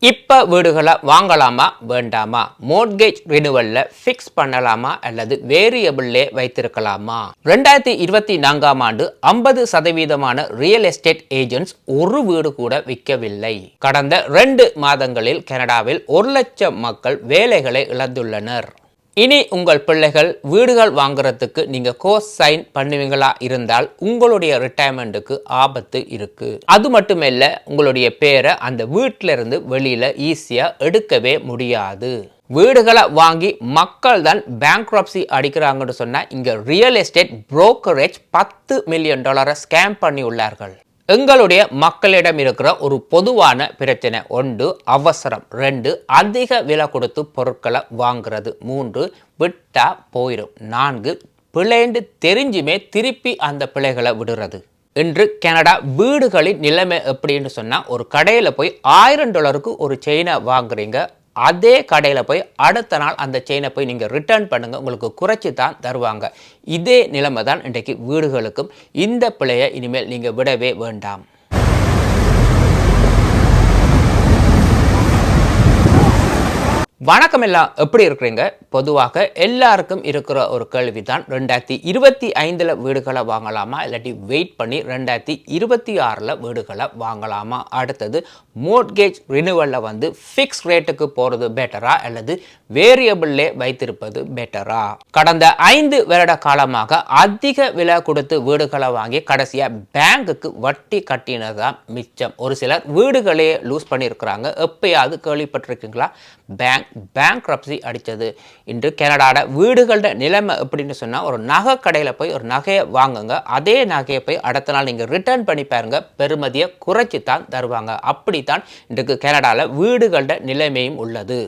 இப்போ வீடுகளை வாங்கலாமா வேண்டாமா? மோட்கேஜ் ரினுவல்ல ஃபிக்ஸ் பண்ணலாமா அல்லது வேரியபிள்லே வைத்திருக்கலாமா? ரெண்டாயிரத்தி இருபத்தி நான்காம் ஆண்டு ஐம்பது சதவீதமான ரியல் எஸ்டேட் ஏஜென்ட்ஸ் ஒரு வீடு கூட விற்கவில்லை. கடந்த ரெண்டு மாதங்களில் கனடாவில் ஒரு லட்சம் மக்கள் வேலைகளை இழந்துள்ளனர். இனி உங்கள் பிள்ளைகள் வீடுகள் வாங்குறதுக்கு நீங்க கோர்ஸ் சைன் பண்ணுவீங்களா இருந்தால் உங்களுடைய ரிட்டையர்மெண்ட்டுக்கு ஆபத்து இருக்கு. அது மட்டுமல்ல உங்களுடைய பேரை அந்த வீட்டில இருந்து வெளியில ஈஸியா எடுக்கவே முடியாது. வீடுகளை வாங்கி மக்கள் தான் பேங்க்ரப்சி அடிக்கிறாங்கன்னு சொன்னால் இங்கே ரியல் எஸ்டேட் புரோக்கரேஜ் பத்து மில்லியன் டாலரை ஸ்கேம் பண்ணி உள்ளார்கள் எங்களுடைய மக்களிடம் இருக்கிற ஒரு பொதுவான பிரச்சனை ஒன்று அவசரம். ரெண்டு அதிக விலை கொடுத்து பொருட்களை வாங்குறது. மூன்று விட்டா போயிடும் நான்கு பிழைண்டு தெரிஞ்சுமே திருப்பி அந்த பிழைகளை விடுறது. இன்று கனடா வீடுகளின் நிலைமை எப்படின்னு சொன்னால் ஒரு கடையில் போய் ஆயிரம் டாலருக்கு ஒரு செயினை வாங்குறீங்க. அதே கடையில் போய் அடுத்த நாள் அந்த செயினை போய் நீங்கள் ரிட்டர்ன் பண்ணுங்கள் உங்களுக்கு குறைச்சி தான் தருவாங்க. இதே நிலைமை தான் இன்றைக்கு வீடுகளுக்கும். இந்த பிழையை இனிமேல் நீங்கள் விடவே வேண்டாம். வணக்கம் எல்லாம் எப்படி இருக்கிறீங்க? பொதுவாக எல்லாருக்கும் இருக்கிற ஒரு கேள்வி தான் ரெண்டாயிரத்தி இருபத்தி ஐந்தில் வீடுகளை வாங்கலாமா? இல்லாட்டி வெயிட் பண்ணி ரெண்டாயிரத்தி இருபத்தி ஆறில் வீடுகளை வாங்கலாமா? அடுத்தது மோட்கேஜ் ரினுவலில் வந்து ஃபிக்ஸ் ரேட்டுக்கு போகிறது பெட்டரா அல்லது வேரியபிள்லே வைத்திருப்பது பெட்டரா கடந்த ஐந்து வருட காலமாக அதிக விலை கொடுத்து வீடுகளை வாங்கி கடைசியாக பேங்குக்கு வட்டி கட்டினதான் மிச்சம். ஒரு சிலர் வீடுகளே லூஸ் பண்ணியிருக்கிறாங்க. எப்பயாவது கேள்விப்பட்டிருக்கீங்களா? பேங்க் பேங்க் ரப்சி அடித்தது இன்று கனடாட வீடுகளோட நிலைமை எப்படின்னு சொன்னால் ஒரு நகை கடையில் போய் ஒரு நகையை வாங்குங்க அதே நகையை போய் அடுத்த நாள் நீங்கள் ரிட்டர்ன் பண்ணி பாருங்க பெறுமதியை குறைச்சி தான் தருவாங்க. அப்படித்தான் இன்றைக்கு கனடாவில் வீடுகளோட நிலைமையும் உள்ளது.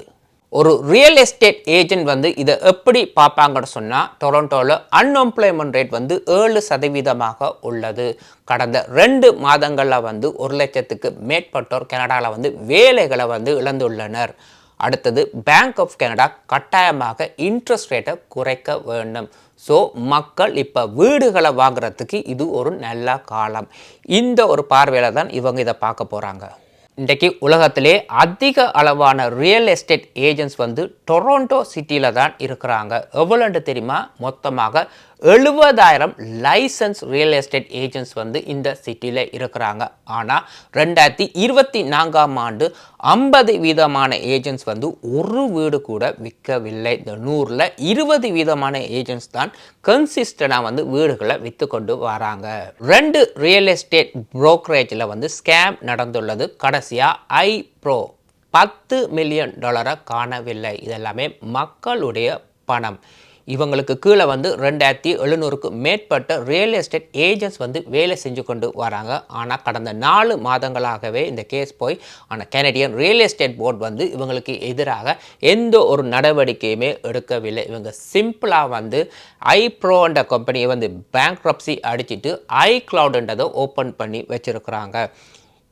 ஒரு ரியல் எஸ்டேட் ஏஜென்ட் வந்து இதை எப்படி பார்ப்பாங்கன்னு சொன்னால் டொரண்டோவில் அன்எம்ப்ளாய்மெண்ட் ரேட் வந்து ஏழு சதவீதமாக உள்ளது. கடந்த ரெண்டு மாதங்களில் வந்து ஒரு லட்சத்துக்கு மேற்பட்டோர் கனடாவில் வந்து வேலைகளை வந்து இழந்துள்ளனர். அடுத்தது பேங்க் ஆஃப் கனடா கட்டாயமாக இன்ட்ரெஸ்ட் ரேட்டை குறைக்க வேண்டும். ஸோ மக்கள் இப்போ வீடுகளை வாங்குறதுக்கு இது ஒரு நல்ல காலம். இந்த ஒரு பார்வையில் தான் இவங்க இதை பார்க்க போகிறாங்க இன்றைக்கு உலகத்திலே அதிக அளவான ரியல் எஸ்டேட் ஏஜென்ட்ஸ் வந்து டொரண்டோ சிட்டியில் தான் இருக்கிறாங்க. எவ்வளோன்ட்டு தெரியுமா? மொத்தமாக எழுபதாயிரம் லைசன்ஸ் ரியல் எஸ்டேட் ஏஜென்ட்ஸ் வந்து இந்த சிட்டியில் இருக்கிறாங்க. ஆனால் ரெண்டாயிரத்தி இருபத்தி நான்காம் ஆண்டு ஐம்பது வீதமான ஏஜென்ட்ஸ் வந்து ஒரு வீடு கூட விற்கவில்லை. இந்த நூறில் இருபது வீதமான ஏஜென்ட்ஸ் தான் கன்சிஸ்டண்டாக வந்து வீடுகளை விற்று கொண்டு வராங்க. ரெண்டு ரியல் எஸ்டேட் புரோக்கரேஜில் வந்து ஸ்கேம் நடந்துள்ளது. கடைசியாக ஐ ப்ரோ பத்து மில்லியன் டாலரை காணவில்லை. இதெல்லாமே மக்களுடைய பணம். இவங்களுக்கு கீழே வந்து ரெண்டாயிரத்தி எழுநூறுக்கு மேற்பட்ட ரியல் எஸ்டேட் ஏஜென்ட்ஸ் வந்து வேலை செஞ்சு கொண்டு வராங்க. ஆனால் கடந்த நாலு மாதங்களாகவே இந்த கேஸ் போய் ஆனால் கெனடியன் ரியல் எஸ்டேட் போர்டு வந்து இவங்களுக்கு எதிராக எந்த ஒரு நடவடிக்கையுமே எடுக்கவில்லை. இவங்க சிம்பிளாக வந்து ஐ கம்பெனியை வந்து பேங்க் அடிச்சுட்டு ஐ கிளவுடுன்றதை ஓப்பன் பண்ணி வச்சுருக்குறாங்க.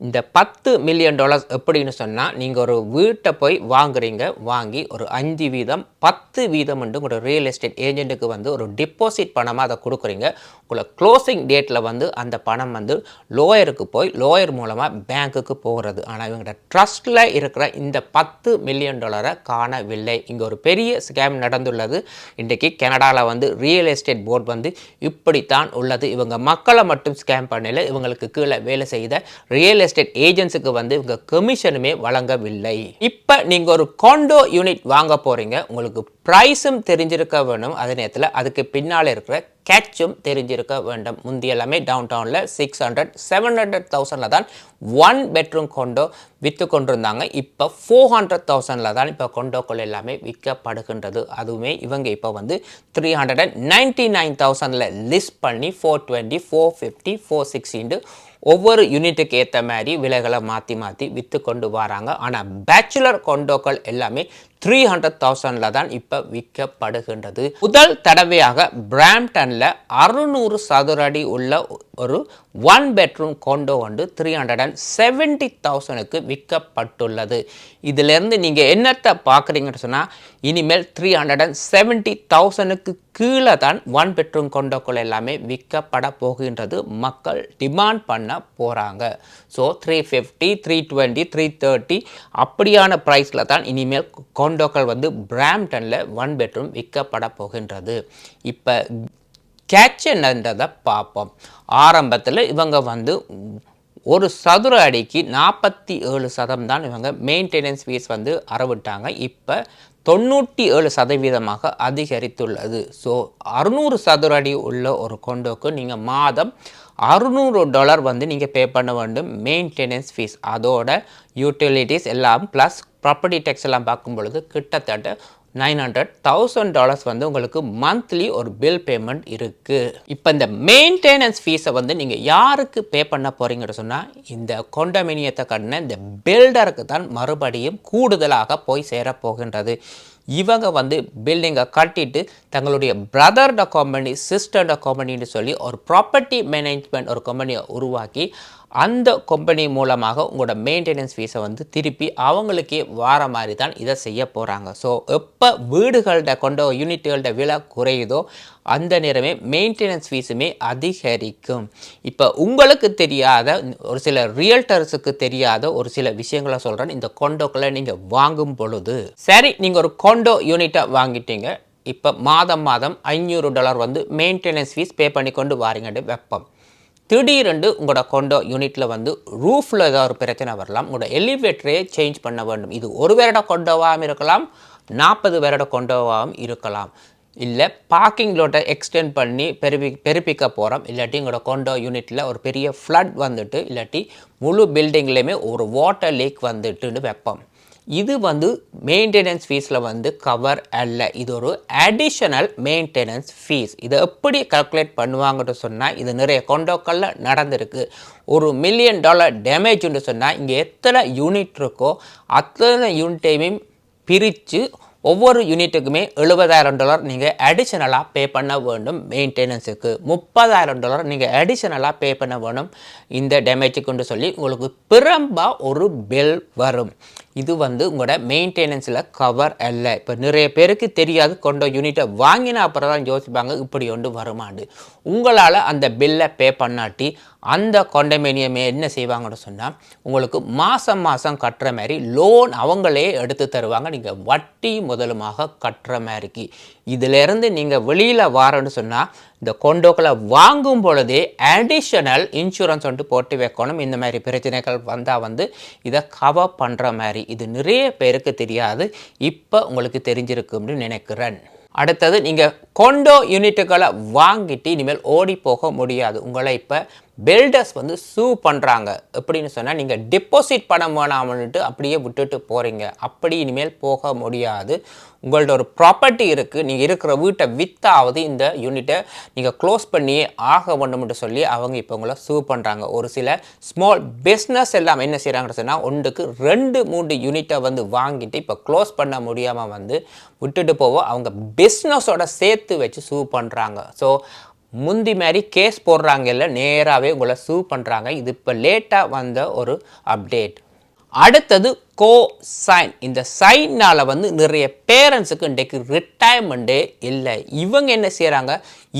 இந்த பத்து மில்லியன் டாலர்ஸ் எப்படின்னு சொன்னால் நீங்கள் ஒரு வீட்டை போய் வாங்குறீங்க வாங்கி ஒரு அஞ்சு வீதம் பத்து வீதம் உங்களோட ரியல் எஸ்டேட் ஏஜென்ட்டுக்கு வந்து ஒரு டிபாசிட் பணமாக அதை கொடுக்குறீங்க. உங்களை க்ளோசிங் டேட்டில் வந்து அந்த பணம் வந்து லோயருக்கு போய் லோயர் மூலமாக பேங்க்குக்கு போகிறது ஆனால் இவங்களோட ட்ரஸ்ட்டில் இருக்கிற இந்த பத்து மில்லியன் டாலரை காணவில்லை. இங்கே ஒரு பெரிய ஸ்கேம் நடந்துள்ளது. இன்றைக்கு கனடாவில் வந்து ரியல் எஸ்டேட் போர்டு வந்து இப்படித்தான் உள்ளது. இவங்க மக்களை மட்டும் ஸ்கேம் பண்ணல இவங்களுக்கு கீழே வேலை செய்த ரியல் எஸ்டேட் ஏஜென்ட்ஸுக்கு வந்து இவங்க கமிஷனுமே வழங்கவில்லை. இப்போ நீங்கள் ஒரு காண்டோ யூனிட் வாங்க போகிறீங்க உங்களுக்கு ப்ரைஸும் தெரிஞ்சிருக்க வேணும். அதே நேரத்தில் அதுக்கு பின்னால் இருக்கிற கேட்சும் தெரிஞ்சிருக்க வேண்டும். முந்தி எல்லாமே டவுன் டவுனில் சிக்ஸ் ஹண்ட்ரட் செவன் ஹண்ட்ரட் தௌசண்டில் தான் ஒன் பெட்ரூம் கொண்டோ விற்று கொண்டிருந்தாங்க. இப்போ ஃபோர் ஹண்ட்ரட் தௌசண்டில் தான் இப்போ கொண்டோக்கள் எல்லாமே விற்கப்படுகின்றது. அதுவுமே இவங்க இப்போ வந்து three hundred and ninety nine தௌசண்டில் list பண்ணி four twenty four fifty four சிக்ஸ்டின்ட்டு ஒவ்வொரு யூனிட்டுக்கு ஏற்ற மாதிரி விலைகளை மாற்றி மாற்றி விற்று கொண்டு வராங்க ஆனால் பேச்சுலர் கொண்டோக்கள் எல்லாமே த்ரீ ஹண்ட்ரட் தௌசண்டில் தான் இப்போ விற்கப்படுகின்றது. முதல் தடவையாக பிராம்டனில் அறுநூறு சதுர அடி உள்ள ஒரு ஒன் பெட்ரூம் கொண்டோ வந்து த்ரீ ஹண்ட்ரட் அண்ட் செவன்டி தௌசண்ட்க்கு விற்கப்பட்டுள்ளது. இதிலிருந்து நீங்கள் என்னத்தை பார்க்குறீங்கன்னு சொன்னால் இனிமேல் த்ரீ ஹண்ட்ரட் அண்ட் செவன்டி தௌசண்ட்க்கு கீழே தான் ஒன் பெட்ரூம் கொண்டோக்கள் எல்லாமே விற்கப்பட போகின்றது. மக்கள் டிமாண்ட் பண்ண போகிறாங்க so three fifty three twenty three thirty அப்படியான ப்ரைஸில் தான் இனிமேல் கொண்டோக்கள் வந்து பிராம்டனில் ஒன் பெட்ரூம் விற்கப்பட போகின்றது. இப்போ கேட்ச் என்னன்றதை பார்ப்போம். ஆரம்பத்தில் இவங்க வந்து ஒரு சதுர அடிக்கு நாற்பத்தி ஏழு சதம் தான் இவங்க மெயின்டெனன்ஸ் ஃபீஸ் வந்து அறவிட்டாங்க. இப்போ தொண்ணூற்றி ஏழு சதவீதமாக அதிகரித்துள்ளது. ஸோ அறுநூறு சதுர அடி உள்ள ஒரு கொண்டோக்கு நீங்கள் மாதம் அறுநூறு டாலர் வந்து நீங்கள் பே பண்ண வேண்டும். மெயின்டெனன்ஸ் ஃபீஸ் அதோட யூட்டிலிட்டிஸ் எல்லாம் ப்ளஸ் ப்ராப்பர்ட்டி டேக்ஸ் எல்லாம் பார்க்கும் பொழுது கிட்டத்தட்ட நைன் ஹண்ட்ரட் தௌசண்ட் டாலர்ஸ் வந்து உங்களுக்கு மந்த்லி ஒரு பில் பேமெண்ட் இருக்குது இப்போ இந்த மெயின்டெனன்ஸ் ஃபீஸை வந்து நீங்கள் யாருக்கு பே பண்ண போகிறீங்கன்னு சொன்னால் இந்த கொண்டமினியத்தை கட்டின இந்த பில்டருக்கு தான் மறுபடியும் கூடுதலாக போய் சேரப்போகின்றது இவங்க வந்து பில்டிங்கை கட்டிட்டு தங்களுடைய பிரதர்ட கம்பெனி சிஸ்டர்ட கம்பெனின்னு சொல்லி ஒரு ப்ராப்பர்ட்டி மேனேஜ்மெண்ட் ஒரு கம்பெனியை உருவாக்கி அந்த கம்பெனி மூலமாக உங்களோட மெயின்டெனன்ஸ் ஃபீஸை வந்து திருப்பி அவங்களுக்கே வார மாதிரி தான் இதை செய்ய போகிறாங்க ஸோ எப்போ வீடுகள்கிட்ட கொண்ட யூனிட்டுகள்கிட்ட விலை குறையுதோ அந்த நேரமே மெயின்டெனன்ஸ் ஃபீஸுமே அதிகரிக்கும். இப்போ உங்களுக்கு தெரியாத ஒரு சில ரியல்டர்ஸுக்கு தெரியாத ஒரு சில விஷயங்களை சொல்கிறேன் இந்த கொண்டோக்களை நீங்கள் வாங்கும் பொழுது. சரி நீங்கள் ஒரு கொண்டோ யூனிட்டை வாங்கிட்டீங்க. இப்போ மாதம் மாதம் ஐநூறு டாலர் வந்து மெயின்டெனன்ஸ் ஃபீஸ் பே பண்ணி கொண்டு வாரீங்கன்னு வெப்பம். திடீரென்று உங்களோட கொண்டோ யூனிட்டில் வந்து ரூஃபில் ஏதாவது ஒரு பிரச்சனை வரலாம். உங்களோட எலிவேட்டரே சேஞ்ச் பண்ண வேண்டும். இது ஒரு வருட கொண்டோவாகவும் இருக்கலாம் நாற்பது வருட கொண்டோவாகவும் இருக்கலாம். இல்லை பார்க்கிங் லோட்டை எக்ஸ்டெண்ட் பண்ணி பெருப்பி பெருப்பிக்க போகிறோம் இல்லாட்டி உங்களோட கொண்டோ யூனிட்டில் ஒரு பெரிய ஃப்ளட் வந்துட்டு இல்லாட்டி முழு பில்டிங்லேயுமே ஒரு வாட்டர் லீக் வந்துட்டுன்னு வைப்போம். இது வந்து மெயின்டெனன்ஸ் ஃபீஸில் வந்து கவர் அல்ல. இது ஒரு அடிஷனல் மெயின்டெனன்ஸ் ஃபீஸ் இதை எப்படி கல்குலேட் பண்ணுவாங்கன்னு சொன்னால் இது நிறைய கொண்டோக்களில் நடந்திருக்கு. ஒரு மில்லியன் டாலர் டேமேஜ்னு சொன்னால் இங்கே எத்தனை யூனிட் இருக்கோ அத்தனை யூனிட்டையுமே பிரித்து ஒவ்வொரு யூனிட்டுக்குமே எழுபதாயிரம் டாலர் நீங்கள் அடிஷனலாக பே பண்ண வேண்டும் மெயின்டெனன்ஸுக்கு முப்பதாயிரம் டாலர் நீங்கள் அடிஷனலாக பே பண்ண வேணும் இந்த டேமேஜுக்குன்னு சொல்லி உங்களுக்கு பிரம்பாக ஒரு பில் வரும். இது வந்து உங்களோட மெயின்டெனன்ஸில் கவர் அல்ல. இப்போ நிறைய பேருக்கு தெரியாது கொண்ட யூனிட்டை வாங்கின அப்புறம் தான் யோசிப்பாங்க இப்படி ஒன்று வருமாண்டு. உங்களால் அந்த பில்லை பே பண்ணாட்டி அந்த கொண்டமேனியமே என்ன செய்வாங்கன்னு சொன்னால் உங்களுக்கு மாதம் மாதம் கட்டுற மாதிரி லோன் அவங்களே எடுத்து தருவாங்க. நீங்கள் வட்டி முதலுமாக கட்டுற மாதிரிக்கு இதிலேருந்து நீங்கள் வெளியில் வாரன்னு சொன்னால் இந்த கொண்டோக்களை வாங்கும் பொழுதே அடிஷனல் இன்சூரன்ஸ் வந்துட்டு போட்டு வைக்கணும். இந்த மாதிரி பிரச்சனைகள் வந்தால் வந்து இதை கவர் பண்ணுற மாதிரி. இது நிறைய பேருக்கு தெரியாது. இப்போ உங்களுக்கு தெரிஞ்சிருக்கும்னு நினைக்கிறேன். அடுத்தது நீங்கள் கொண்டோ யூனிட்டுகளை வாங்கிட்டு இனிமேல் ஓடி போக முடியாது. உங்களை இப்போ பில்டர்ஸ் வந்து சூ பண்ணுறாங்க எப்படின்னு சொன்னால் நீங்கள் டெபாசிட் பணம் வேணாமன்ட்டு அப்படியே விட்டுட்டு போகிறீங்க அப்படி இனிமேல் போக முடியாது. உங்கள்ட்ட ஒரு ப்ராப்பர்ட்டி இருக்குது நீங்கள் இருக்கிற வீட்டை வித்தாவது இந்த யூனிட்டை நீங்கள் க்ளோஸ் பண்ணியே ஆக வேண்டும்னு சொல்லி அவங்க இப்போ உங்களை சூ பண்ணுறாங்க ஒரு சில ஸ்மால் பிஸ்னஸ் எல்லாம் என்ன செய்கிறாங்கன்னு சொன்னால் ஒன்றுக்கு ரெண்டு மூன்று யூனிட்டை வந்து வாங்கிட்டு இப்போ க்ளோஸ் பண்ண முடியாமல் வந்து விட்டுட்டு போவோம் அவங்க பிஸ்னஸோட சேர்த்து வச்சு சூ பண்ணுறாங்க ஸோ முந்தி மாதிரி கேஸ் போடுறாங்க இல்லை நேராகவே உங்களை சூ பண்ணுறாங்க இது இப்போ லேட்டாக வந்த ஒரு அப்டேட் அடுத்தது கோ சைன் இந்த சைனால் வந்து நிறைய பேரண்ட்ஸுக்கு இன்றைக்கு ரிட்டையர்மெண்ட்டே இல்லை. இவங்க என்ன செய்கிறாங்க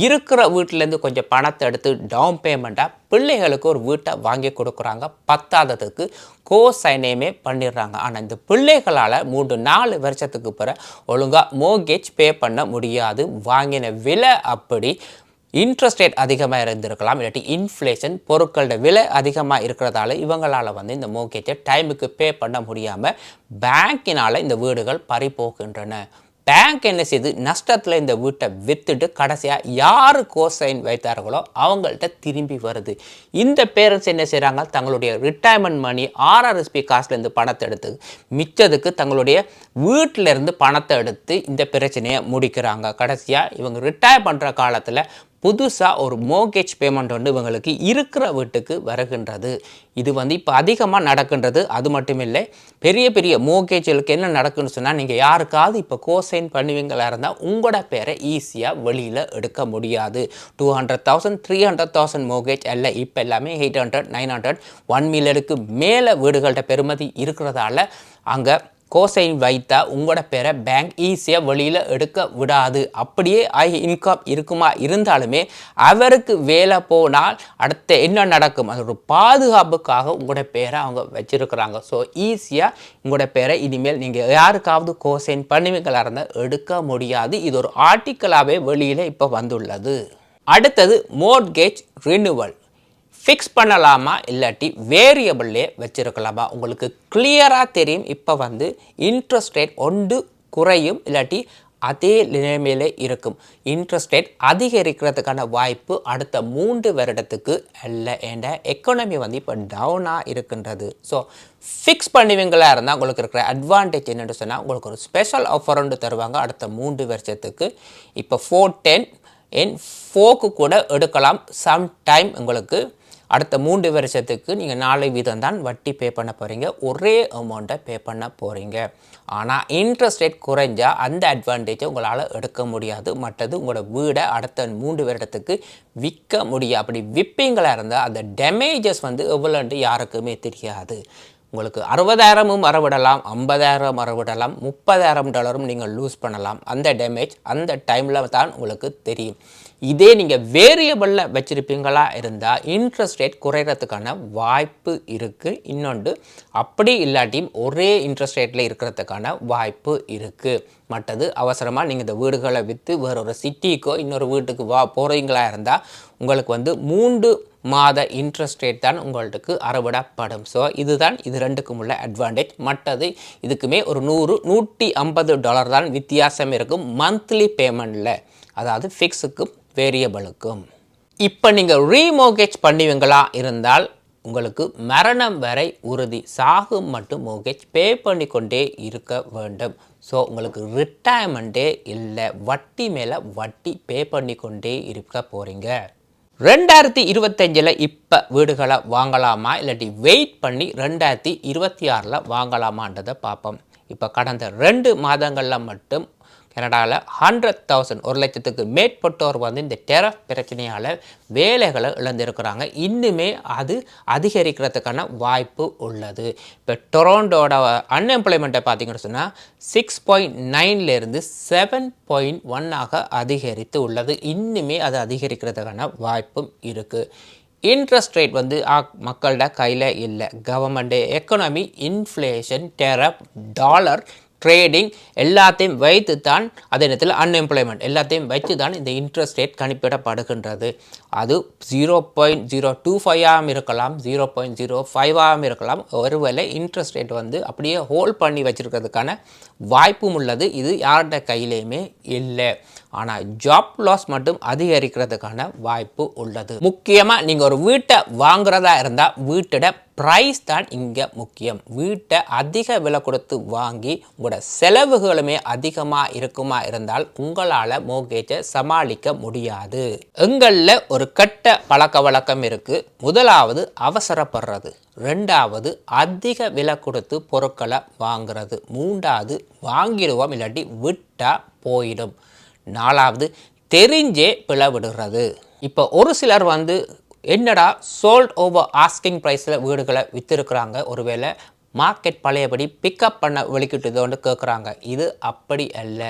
இருக்கிற வீட்டிலேருந்து கொஞ்சம் பணத்தை எடுத்து டவுன் பேமெண்ட்டாக பிள்ளைகளுக்கு ஒரு வீட்டை வாங்கி கொடுக்குறாங்க. பத்தாததுக்கு கோ சைனையுமே பண்ணிடுறாங்க. ஆனால் இந்த பிள்ளைகளால் மூன்று நாலு வருஷத்துக்கு பிற ஒழுங்காக மோகேஜ் பே பண்ண முடியாது. வாங்கின விலை அப்படி இன்ட்ரெஸ்ட் ரேட் அதிகமாக இருந்திருக்கலாம் இல்லாட்டி இன்ஃப்ளேஷன் பொருட்களோட விலை அதிகமாக இருக்கிறதால இவங்களால் வந்து இந்த மோகேஜை டைமுக்கு பே பண்ண முடியாமல் பேங்கினால் இந்த வீடுகள் பறிபோகின்றன. பேங்க் என்ன செய்து நஷ்டத்தில் இந்த வீட்டை விற்றுட்டு கடைசியாக யார் கோசைன் வைத்தார்களோ அவங்கள்ட்ட திரும்பி வருது. இந்த பேரண்ட்ஸ் என்ன செய்கிறாங்க தங்களுடைய ரிட்டையர்மெண்ட் மணி ஆர்ஆர்எஸ்பி காசுலேருந்து பணத்தை எடுத்து மிச்சதுக்கு தங்களுடைய வீட்டிலேருந்து பணத்தை எடுத்து இந்த பிரச்சனையை முடிக்கிறாங்க. கடைசியாக இவங்க ரிட்டையர் பண்ணுற காலத்தில் புதுசாக ஒரு மோகேஜ் பேமெண்ட் வந்து இவங்களுக்கு இருக்கிற வீட்டுக்கு வருகின்றது. இது வந்து இப்போ அதிகமாக நடக்கின்றது. அது மட்டும் இல்லை பெரிய பெரிய மோகேஜ்களுக்கு என்ன நடக்குன்னு சொன்னால் நீங்கள் யாருக்காவது இப்போ கோசைன் பண்ணுவீங்களா இருந்தால் உங்களோட பேரை ஈஸியாக வெளியில் எடுக்க முடியாது. Two hundred thousand three hundred thousand mortgage அல்ல. இப்போ எல்லாமே eight hundred nine hundred one மில்லியனுக்கு மேலே வீடுகள்கிட்ட பெறுமதி இருக்கிறதால அங்கே கோசைன் வைத்தா உங்களோட பேரை பேங்க் ஈஸியாக வெளியில் எடுக்க விடாது. அப்படியே ஐ இன்கம் இருக்குமா இருந்தாலுமே அவருக்கு வேலை போனால் அடுத்து என்ன நடக்கும்? அது ஒரு பாதுகாப்புக்காக உங்களோட பேரை அவங்க வச்சுருக்குறாங்க. ஸோ ஈஸியாக உங்களோட பேரை இனிமேல் நீங்கள் யாருக்காவது கோசைன் பண்ணுவீங்களா இருந்தால் எடுக்க முடியாது. இது ஒரு ஆர்டிக்கலாகவே வெளியில் இப்போ வந்துள்ளது. அடுத்தது மோட்கேஜ் ரினுவல் ஃபிக்ஸ் பண்ணலாமா இல்லாட்டி வேரியபிள்லே வச்சுருக்கலாமா? உங்களுக்கு கிளியராக தெரியும். இப்போ வந்து இன்ட்ரெஸ்ட் ரேட் ஒன்று குறையும் இல்லாட்டி அதே நிலைமையிலே இருக்கும். இன்ட்ரெஸ்ட் ரேட் அதிகரிக்கிறதுக்கான வாய்ப்பு அடுத்த மூன்று வருடத்துக்கு அல்ல. என்ற எக்கனமி வந்து இப்போ டவுனாக இருக்கின்றது. ஸோ ஃபிக்ஸ் பண்ணுவீங்களா இருந்தால் உங்களுக்கு இருக்கிற அட்வான்டேஜ் என்னென்னு சொன்னால் உங்களுக்கு ஒரு ஸ்பெஷல் ஆஃபர் ஒன்று தருவாங்க அடுத்த மூன்று வருஷத்துக்கு. இப்போ ஃபோர் டென் என் ஃபோக்கு கூட எடுக்கலாம். சம் டைம் உங்களுக்கு அடுத்த மூன்று வருஷத்துக்கு நீங்கள் நாலு வீதம் தான் வட்டி பே பண்ண போகிறீங்க ஒரே அமௌண்ட்டை பே பண்ண போகிறீங்க ஆனால் இன்ட்ரெஸ்ட் ரேட் குறைஞ்சா அந்த அட்வான்டேஜை உங்களால் எடுக்க முடியாது. மற்றது உங்களோட வீடை அடுத்த மூன்று வருடத்துக்கு விற்க முடியும் அப்படி விற்பீங்களா இருந்தால் அந்த டேமேஜஸ் வந்து எவ்வளோன்ட்டு யாருக்குமே தெரியாது. உங்களுக்கு அறுபதாயிரமும் மறவிடலாம் ஐம்பதாயிரம் மறவிடலாம் முப்பதாயிரம் டாலரும் நீங்கள் லூஸ் பண்ணலாம். அந்த டேமேஜ் அந்த டைமில் தான் உங்களுக்கு தெரியும். இதே நீங்கள் வேரியபிளில் வச்சுருப்பீங்களா இருந்தால் இன்ட்ரெஸ்ட் ரேட் குறையிறதுக்கான வாய்ப்பு இருக்குது இன்னொன்று அப்படி இல்லாட்டியும் ஒரே இன்ட்ரெஸ்ட் ரேட்டில் இருக்கிறதுக்கான வாய்ப்பு இருக்குது மற்றது அவசரமாக நீங்கள் இந்த வீடுகளை விற்று வேறொரு சிட்டிக்கோ இன்னொரு வீட்டுக்கு வா போகிறீங்களா இருந்தால் உங்களுக்கு வந்து மூன்று மாத இன்ட்ரெஸ்ட் ரேட் தான் உங்களுக்கு அறவிடப்படும். ஸோ இதுதான் இது ரெண்டுக்கும் உள்ள அட்வான்டேஜ் மற்றது இதுக்குமே ஒரு நூறு நூற்றி ஐம்பது டாலர் தான் வித்தியாசம் இருக்கும் மந்த்லி பேமெண்ட்டில் அதாவது ஃபிக்ஸுக்கும் வேரியபிளுக்கும் இப்போ நீங்கள் ரீமோகேஜ் பண்ணுவீங்களா? இருந்தால் உங்களுக்கு மரணம் வரை உறுதி சாகும் மட்டும் மோகேஜ் பே பண்ணிக்கொண்டே இருக்க வேண்டும். ஸோ உங்களுக்கு ரிட்டையர்மெண்ட்டே இல்லை வட்டி மேலே வட்டி பே பண்ணிக்கொண்டே இருக்க போகிறீங்க ரெண்டாயிரத்தி இருபத்தஞ்சில் இப்போ வீடுகளை வாங்கலாமா? இல்லாட்டி வெயிட் பண்ணி ரெண்டாயிரத்தி இருபத்தி ஆறில் வாங்கலாமான்றதை பார்ப்போம். இப்போ கடந்த ரெண்டு மாதங்களில் மட்டும் கனடாவில் ஹண்ட்ரட் தௌசண்ட் ஒரு லட்சத்துக்கு மேற்பட்டோர் வந்து இந்த டெரஃப் பிரச்சனையால் வேலைகளை இழந்திருக்கிறாங்க. இன்னுமே அது அதிகரிக்கிறதுக்கான வாய்ப்பு உள்ளது. இப்போ டொரோண்டோட அன்எம்ப்ளாய்மெண்ட்டை பார்த்தீங்கன்னு சொன்னால் சிக்ஸ் பாயிண்ட் நைன்லேருந்து செவன் பாயிண்ட் ஒன்னாக அதிகரித்து உள்ளது. இன்னுமே அது அதிகரிக்கிறதுக்கான வாய்ப்பும் இருக்குது இன்ட்ரெஸ்ட் ரேட் வந்து மக்களோட கையில் இல்லை. Government economy inflation tariff dollar trading எல்லாத்தையும் வைத்து தான் அதே நேரத்தில் அன்எம்ப்ளாய்மெண்ட் எல்லாத்தையும் வைத்து தான் இந்த இன்ட்ரெஸ்ட் ரேட் கணிப்பிடப்படுகின்றது. அது ஜீரோ பாயிண்ட் ஜீரோ டூ ஃபைவாகவும் இருக்கலாம் ஜீரோ பாயிண்ட் ஜீரோ ஃபைவாகவும் இருக்கலாம். ஒருவேளை இன்ட்ரெஸ்ட் ரேட் வந்து அப்படியே ஹோல்ட் பண்ணி வச்சுருக்கிறதுக்கான வாய்ப்பும் உள்ளது. இது யார்கிட்ட கையிலையுமே இல்லை. ஆனால் ஜாப் லாஸ் மட்டும் அதிகரிக்கிறதுக்கான வாய்ப்பு உள்ளது. முக்கியமாக நீங்கள் ஒரு வீட்டை வாங்குறதா இருந்தால் வீட்டோட ப்ரைஸ் தான் இங்கே முக்கியம். வீட்டை அதிக விலை கொடுத்து வாங்கி உங்களோட செலவுகளுமே அதிகமாக இருக்குமா இருந்தால் உங்களால் மோகேஜை சமாளிக்க முடியாது. எங்களில் ஒரு கட்ட பழக்க வழக்கம் இருக்குது முதலாவது அவசரப்படுறது. ரெண்டாவது அதிக விலை கொடுத்து பொருட்களை வாங்கிறது. மூன்றாவது வாங்கிடுவோம் இல்லாட்டி விட்டால் போயிடும். நாலாவது தெரிஞ்சே பிளவிடுறது இப்போ ஒரு சிலர் வந்து என்னடா சோல்ட் ஓவர் ஆஸ்கிங் ப்ரைஸில் வீடுகளை விற்றுருக்குறாங்க ஒருவேளை மார்க்கெட் பழையபடி பிக்கப் பண்ண வெளிக்கிட்டதோன்னு கேட்குறாங்க இது அப்படி அல்ல.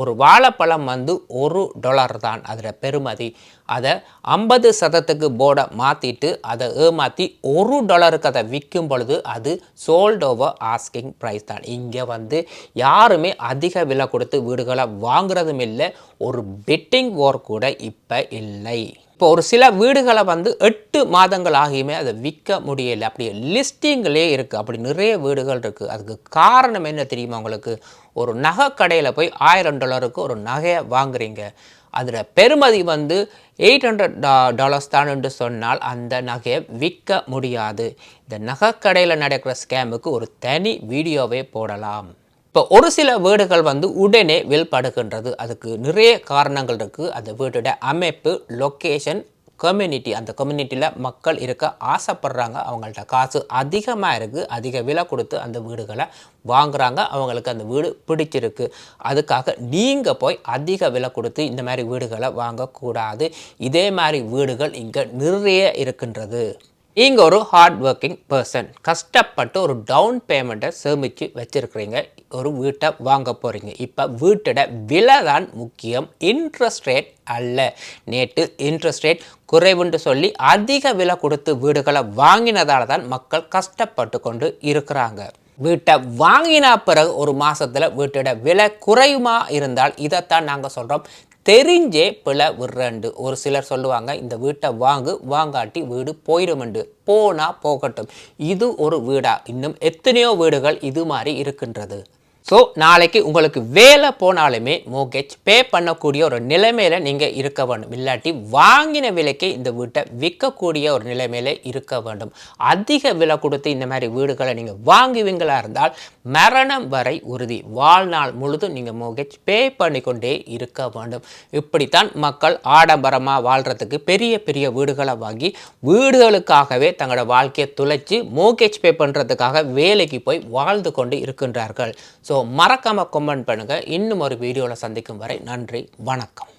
ஒரு வாழைப்பழம் வந்து ஒரு டாலர் தான். அதில் பெருமதி அதை ஐம்பது சதத்துக்கு போர்டை மாற்றிட்டு அதை ஏமாற்றி ஒரு டாலருக்கு அதை விற்கும் பொழுது அது சோல்ட் ஓவர் ஆஸ்கிங் ப்ரைஸ் தான். இங்கே வந்து யாருமே அதிக விலை கொடுத்து வீடுகளை வாங்குறதும் இல்லை ஒரு பெட்டிங் ஓர் கூட இப்போ இல்லை. இப்போ ஒரு சில வீடுகளை வந்து எட்டு மாதங்கள் ஆகியுமே அதை விற்க முடியலை. அப்படி லிஸ்டிங்களே இருக்குது அப்படி நிறைய வீடுகள் இருக்குது அதுக்கு காரணம் என்ன தெரியுமா உங்களுக்கு? ஒரு நகை கடையில் போய் ஆயிரம் டாலருக்கு ஒரு நகையை வாங்குறீங்க. அதில் பெருமதி வந்து எயிட் ஹண்ட்ரட் டா டாலர்ஸ் தான் என்று சொன்னால் அந்த நகையை விற்க முடியாது. இந்த நகைக்கடையில் நடக்கிற ஸ்கேமுக்கு ஒரு தனி வீடியோவே போடலாம். இப்போ ஒரு சில வீடுகள் வந்து உடனே வில்படுகின்றது. அதுக்கு நிறைய காரணங்கள் இருக்குது அந்த வீட்டோட அமைப்பு லொக்கேஷன் கம்யூனிட்டி அந்த கம்யூனிட்டியில் மக்கள் இருக்க ஆசைப்படுறாங்க. அவங்கள்ட்ட காசு அதிகமாக இருக்குது அதிக விலை கொடுத்து அந்த வீடுகளை வாங்குறாங்க. அவங்களுக்கு அந்த வீடு பிடிச்சிருக்கு. அதுக்காக நீங்கள் போய் அதிக விலை கொடுத்து இந்த மாதிரி வீடுகளை வாங்கக்கூடாது. இதே மாதிரி வீடுகள் இங்கே நிறைய இருக்கின்றது. நீங்கள் ஒரு ஹார்ட் ஒர்க்கிங் பர்சன் கஷ்டப்பட்டு ஒரு டவுன் பேமெண்ட்டை சேமித்து வச்சுருக்கிறீங்க. ஒரு வீட்டை வாங்க போகிறீங்க இப்போ வீட்டோட விலை தான் முக்கியம். இன்ட்ரெஸ்ட் ரேட் அல்ல. நேற்று இன்ட்ரெஸ்ட் ரேட் குறைவுன்னு சொல்லி அதிக விலை கொடுத்து வீடுகளை வாங்கினதால தான் மக்கள் கஷ்டப்பட்டு கொண்டு இருக்கிறாங்க. வீட்டை வாங்கின பிறகு ஒரு மாதத்தில் வீட்டோட விலை குறையுமா இருந்தால் இதைத்தான் நாங்கள் சொல்கிறோம் தெரிஞ்சே பிழை விடுறண்டு. ஒரு சிலர் சொல்லுவாங்க இந்த வீட்டை வாங்கு வாங்காட்டி வீடு போயிடுமெண்டு போனால் போகட்டும். இது ஒரு வீடா. இன்னும் எத்தனையோ வீடுகள் இது மாதிரி இருக்கின்றது. ஸோ நாளைக்கு உங்களுக்கு வேலை போனாலுமே மோகேஜ் பே பண்ணக்கூடிய ஒரு நிலைமையில நீங்கள் இருக்க வேண்டும். இல்லாட்டி வாங்கின விலைக்கு இந்த வீட்டை விற்கக்கூடிய ஒரு நிலைமையில இருக்க வேண்டும். அதிக விலை கொடுத்து இந்த மாதிரி வீடுகளை நீங்கள் வாங்குவீங்களா இருந்தால் மரணம் வரை உறுதி. வாழ்நாள் முழுதும் நீங்கள் மோகேஜ் பே பண்ணிக்கொண்டே இருக்க வேண்டும். இப்படித்தான் மக்கள் ஆடம்பரமாக வாழ்கிறதுக்கு பெரிய பெரிய வீடுகளை வாங்கி வீடுகளுக்காகவே தங்களோட வாழ்க்கையை துளைச்சி மோகேஜ் பே பண்ணுறதுக்காக வேலைக்கு போய் வாழ்ந்து கொண்டு இருக்கின்றார்கள். ஸோ மறக்காமல் கமெண்ட் பண்ணுங்கள் இன்னும் ஒரு வீடியோவில் சந்திக்கும் வரை நன்றி வணக்கம்.